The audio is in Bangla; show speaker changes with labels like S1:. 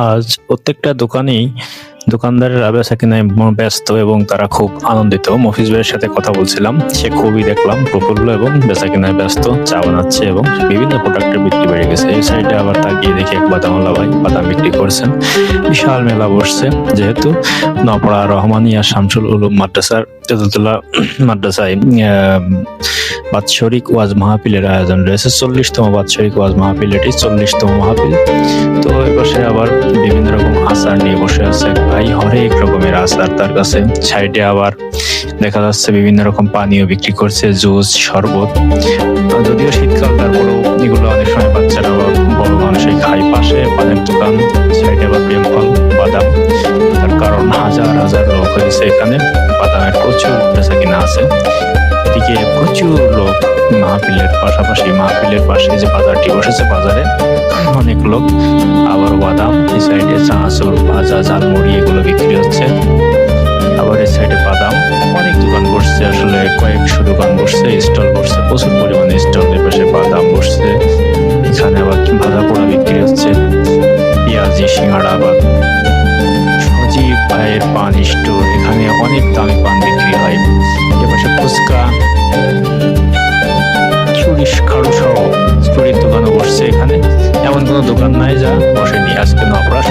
S1: আজ প্রত্যেকটা দোকানেই দোকানদারেরা বেচা কেনায় ব্যস্ত এবং তারা খুব আনন্দিত। মফিজ ভাইয়ের সাথে কথা বলছিলাম, সে খুবই দেখলাম প্রফুল্ল এবং বেচা কেনায় ব্যস্ত, চা বানাচ্ছে এবং বিভিন্ন প্রোডাক্টের বিক্রি বেড়ে গেছে। এই সাইডে আবার তাকিয়ে দেখি এক বাদামওয়ালা ভাই বাদাম বিক্রি করছেন। বিশাল মেলা বসছে, যেহেতু নপড়া রহমানিয়া শামসুল উলুম মাদ্রাসার তেতুলতলা মাদ্রাসায় বাৎসরিক ওয়াজ মাহফিলের আয়োজন রয়েছে। চল্লিশতম বাৎসরিক ওয়াজ মাহফিল, এটি চল্লিশতম মাহফিল। তো এপাশে আবার বিভিন্ন রকম আচার নিয়ে বসে আছে ভাই, হরেক রকমের আচার তার কাছে। সাইডে আবার দেখা যাচ্ছে বিভিন্ন রকম পানীয় বিক্রি করছে, জুস, শরবত। যদিও শীতকাল, তারপরেও এগুলো অনেক সময় বাচ্চারা বড় মানুষই খায়। পাশে পানের দোকান, সাইডে আবার প্রেম ফল বাদাম। হয়েছে এখানে বাদামের প্রচুর বেচা কিনা আছে। এদিকে প্রচুর লোক মাহফিলের পাশাপাশি মাহফিলের পাশে যে বাজারটি বসেছে বাজারে, অনেক লোক আবার বাদাম, এই সাইডে চানাচুর, ভাজা, ঝালমুড়ি এগুলো বিক্রি হচ্ছে। আবার এই সাইডে বাদাম, অনেক দোকান বসছে, আসলে কয়েকশো দোকান বসছে, স্টল বসছে, প্রচুর পরিমাণে স্টল পাশে বাদাম বসছে। এখানে আবার ভাজা পোড়া বিক্রি হচ্ছে, পেঁয়াজি সিঙ্গাড়া বা সজীব ভাইয়ের পান স্টোর এখানে অনেক দামি পান, বিক্রি হয়। এপাশে ফুচকা, চুরিশ খাড়ু সহ চুরির দোকানও বসছে এখানে। এমন কোনো দোকান নাই যা বসেনি। আজকে নপড়া